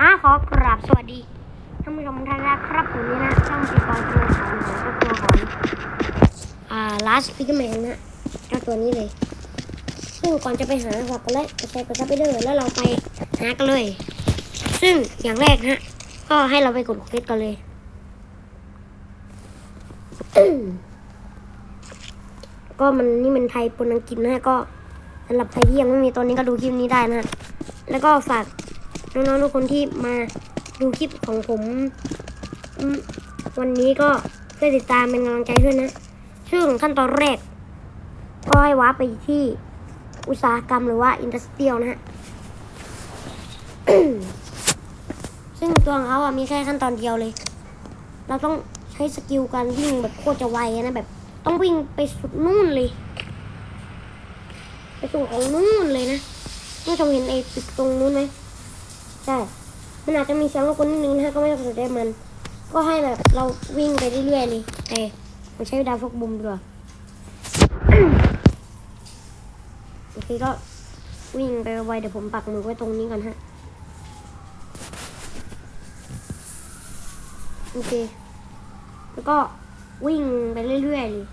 อะขอกราบสวัสดีท่านผู้ชมท่านนะครับผมนี่นะช่องสีบอลตัวของหนูก็ตัวของอ่าลาสพิกแมนนะเจ้าตัวนี้เลย ซึ่งก่อนจะไปหาฝากกดไลค์กดแชร์กดซับไปด้วยแล้วเราไปหากันเลย ซึ่งอย่างแรกฮะก็ให้เราไปกดเควสกันเลยก็มันนี่มันไทยปนอังกฤษนะก็สำหรับใครที่ยังไม่มีตอนนี้ก็ดูคลิปนี้ได้นะฮะแล้วก็ฝาก น้องๆทุกคนที่มาดูคลิปของผม วันนี้ก็ช่วยติดตามเป็นกำลังใจด้วยนะ ซึ่งขั้นตอนแรก ก็ให้ว้าร์ไปที่อุตสาหกรรมหรือว่าอินดัสเทรียลนะฮะ ซึ่งตัวของเขาอะมีแค่ขั้นตอนเดียวเลย เราต้องใช้สกิลการวิ่งแบบโคตรจะไวนะแบบ ต้องวิ่งไปสุดนู่นเลย ไปสุดของนู่นเลยนะผู้ชมเห็นไอ้ตึกตรงนู้นไหม ใช่มันอาจจะมีเสียงรบกวนนิดนึงนะก็ไม่ต้องสนใจมัน ก็ให้แบบเราวิ่งไปเรื่อยๆเลยเอ้ผมใช้ดาวฟกบุมดีกว่าโอเคก็วิ่งไปไวเดี๋ยวผมปักหมือไว้ตรงนี้ก่อนฮะโอเค แล้วก็วิ่งไปเรื่อยๆเลย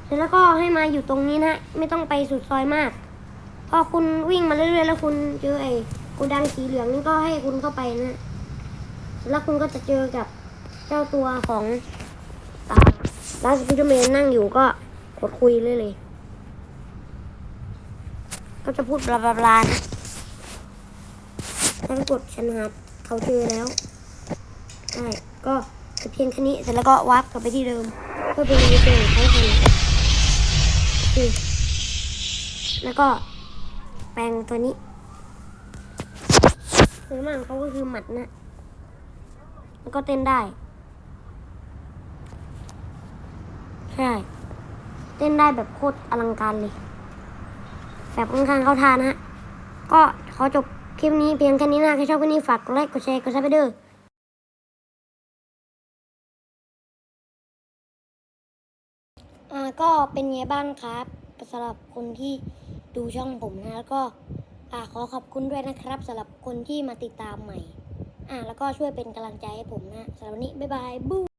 เสร็จ แล้วก็ให้มาอยู่ตรงนี้นะไม่ต้องไปสุดซอยมาก พอคุณวิ่งมาเรื่อยๆแล้วคุณเจอไอ้โกดังสีเหลืองนี่ก็ให้คุณเข้าไปนะแล้วคุณก็จะเจอกับเจ้าตัวของลาสพิทเมนนั่งอยู่ก็กดคุยเลยเลย ก็จะพูดบลาบลาบลานะแล้วก็กดฉันหาเขาเจอแล้วใช่ก็เพียงแค่นี้เสร็จแล้วก็วาร์ปกลับไปที่เดิมเพื่อเป็นรีเจนเขาทัน โอเคแล้วก็แปลงตัวนี้ส่วนมากเขาก็คือหมัดนะแล้วก็เต้นได้ ใช่ เต้นได้แบบโคตรอลังการเลย แบบค่อนข้างเข้าทานนะฮะ ก็ขอจบคลิปนี้เพียงแค่นี้นะใครชอบคลิปนี้ฝากกดไลค์กดแชร์กดซับไปเด้ อ่าก็เป็นไงบ้างครับสำหรับคนที่ดูช่องผมนะแล้วก็อ่าขอขอบคุณด้วยนะครับสำหรับคนที่มาติดตามใหม่อ่าแล้วก็ช่วยเป็นกำลังใจให้ผมนะสำหรับวันนี้บ๊ายบายบู